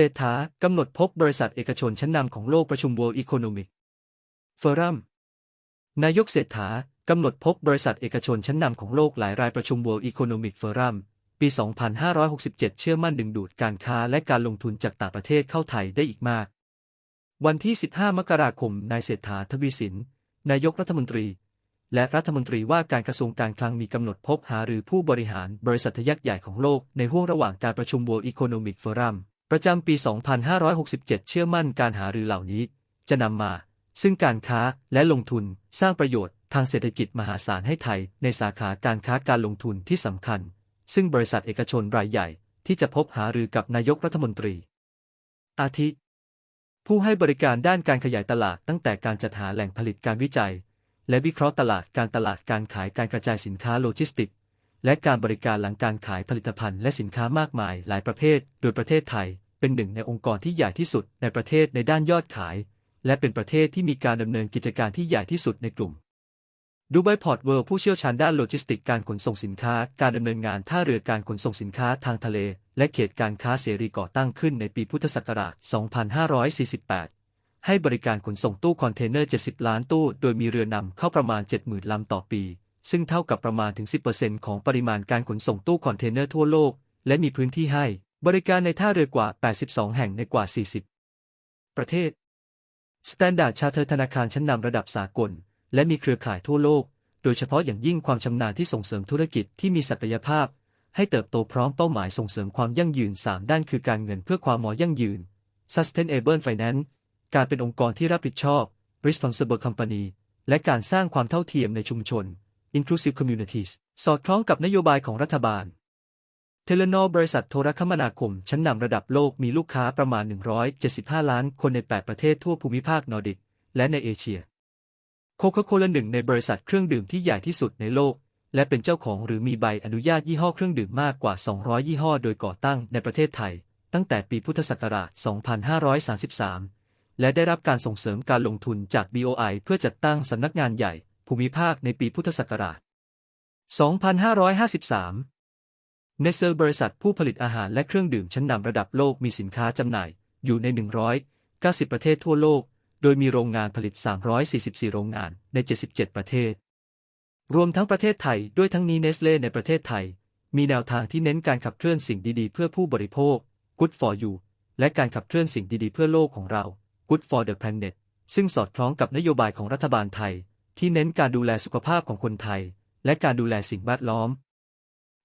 เศรษฐากำหนดพบบริษัทเอกชนชั้นนำของโลกประชุม World Economic Forum นายกเศรษฐากำหนดพบบริษัทเอกชนชั้นนำของโลกหลายรายประชุม World Economic Forum ปี 2567 เชื่อมั่นดึงดูดการค้าและการลงทุนจากต่างประเทศเข้าไทยได้อีกมาก วันที่ 15 มกราคม นายเศรษฐาทวีสิน นายกรัฐมนตรี และรัฐมนตรีว่าการกระทรวงการคลังมีกำหนดพบหารือผู้บริหารบริษัทยักษ์ใหญ่ของโลกในห่วงระหว่างการประชุม World Economic Forum ประจำปี 2567 เชื่อมั่นการหารือเหล่านี้ จะนำมา ซึ่งการค้าและลงทุนสร้างประโยชน์ทางเศรษฐกิจมหาศาลให้ไทย ในสาขาการค้าการลงทุนที่สำคัญ ซึ่งบริษัทเอกชนรายใหญ่ ที่จะพบหารือกับนายกรัฐมนตรี อาทิ ผู้ให้บริการด้านการขยายตลาดตั้งแต่การจัดหาแหล่งผลิตการวิจัย และวิเคราะห์ตลาดการตลาดการขายการกระจายสินค้าโลจิสติก และการบริการหลังการขายผลิตภัณฑ์และสินค้ามากมายหลายประเภท โดยประเทศไทย เป็นหนึ่งในองค์กรที่ใหญ่ที่สุดในประเทศในด้านยอดขาย และเป็นประเทศที่มีการดำเนินกิจการที่ใหญ่ที่สุดในกลุ่มดูไบพอร์ตเวิลด์ผู้เชี่ยวชาญด้านโลจิสติกการขนส่งสินค้า การดำเนินงานท่าเรือการขนส่งสินค้าทางทะเล และเขตการค้าเสรีก่อตั้งขึ้นในปีพุทธศักราช 2548 ให้บริการขนส่งตู้คอนเทนเนอร์ 70 ล้านตู้ โดยมีเรือนำเข้าประมาณ 70,000 ลำต่อปี ซึ่งเท่ากับประมาณถึง 10%ของปริมาณการขนส่งตู้คอนเทนเนอร์ทั่วโลก และมีพื้นที่ให้ บริการในท่าเรือกว่า 82 แห่งในกว่า 40 ประเทศ Standard Charter ธนาคารชั้นนำระดับสากล และมีเครือข่ายทั่วโลก โดยเฉพาะอย่างยิ่งความชำนาญที่ส่งเสริมธุรกิจที่มีศักยภาพ ให้เติบโตพร้อมเป้าหมายส่งเสริมความยั่งยืน 3 ด้านคือการเงินเพื่อความหมอยั่งยืน Sustainable Finance การเป็นองค์กรที่รับผิดชอบ Responsible Company และการสร้างความเท่าเทียมในชุมชน Inclusive Communities สอดคล้องกับนโยบายของรัฐบาล เทเลนอบริษัทโทรคมนาคม ชั้นนำระดับโลกมีลูกค้าประมาณ 175 ล้านคนใน 8 ประเทศทั่วภูมิภาคนอร์ดิก และในเอเชีย โคคาโคล่าหนึ่งในบริษัทเครื่องดื่มที่ใหญ่ที่สุดในโลก และเป็นเจ้าของหรือมีใบอนุญาตยี่ห้อเครื่องดื่มมากกว่า 200 ยี่ห้อ โดยก่อตั้งในประเทศไทย ตั้งแต่ปีพุทธศักราช 2533 และได้รับการส่งเสริมการลงทุนจาก BOI เพื่อจัดตั้งสำนักงานใหญ่ ภูมิภาคในปีพุทธศักราช 2553 เนสเซลบริษัทผู้ผลิตอาหารและเครื่องดื่มชั้นนำระดับโลกมีสินค้าจำหน่ายอยู่ใน 190 ประเทศทั่วโลก โดยมีโรงงานผลิต 344 โรงงานใน 77 ประเทศ รวมทั้งประเทศไทย ด้วยทั้งนี้เนสเล่ในประเทศไทย มีแนวทางที่เน้นการขับเคลื่อนสิ่งดีๆ เพื่อผู้บริโภค Good for you และการขับเคลื่อนสิ่งดีๆ เพื่อโลกของเรา Good for the planet ซึ่งสอดคล้องกับนโยบายของรัฐบาลไทย ที่เน้นการดูแลสุขภาพของคนไทย และการดูแลสิ่งแวดล้อม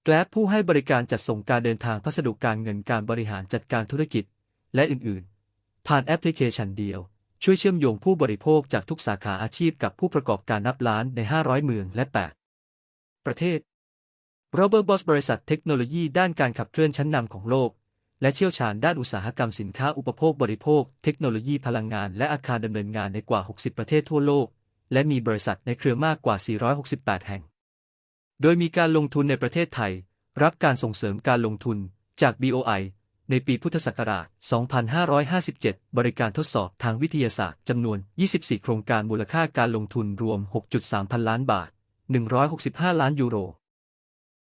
แกลบผู้ให้บริการจัดส่งการเดินทางพัสดุการเงินการบริหารจัดการธุรกิจ และอื่น ๆ ผ่านแอปพลิเคชันเดียว ช่วยเชื่อมโยงผู้บริโภคจากทุกสาขาอาชีพกับผู้ประกอบการนับล้านใน 500 เมืองและ 8 ประเทศ Robert Bosch บริษัทเทคโนโลยีด้านการขับเคลื่อนชั้นนำของโลก และเชี่ยวชาญด้านอุตสาหกรรมสินค้าอุปโภคบริโภค เทคโนโลยีพลังงานและอาคารดำเนินงานในกว่า 60 ประเทศทั่วโลก และมีบริษัทในเครือมากกว่า 468 แห่ง โดยมีการลงทุนในประเทศไทย รับการส่งเสริมการลงทุนจาก BOI ในปีพุทธศักราช 2557 บริการทดสอบทางวิทยาศาสตร์จำนวน 24 โครงการมูลค่าการลงทุนรวม 6.3 พันล้านบาท 165 ล้านยูโร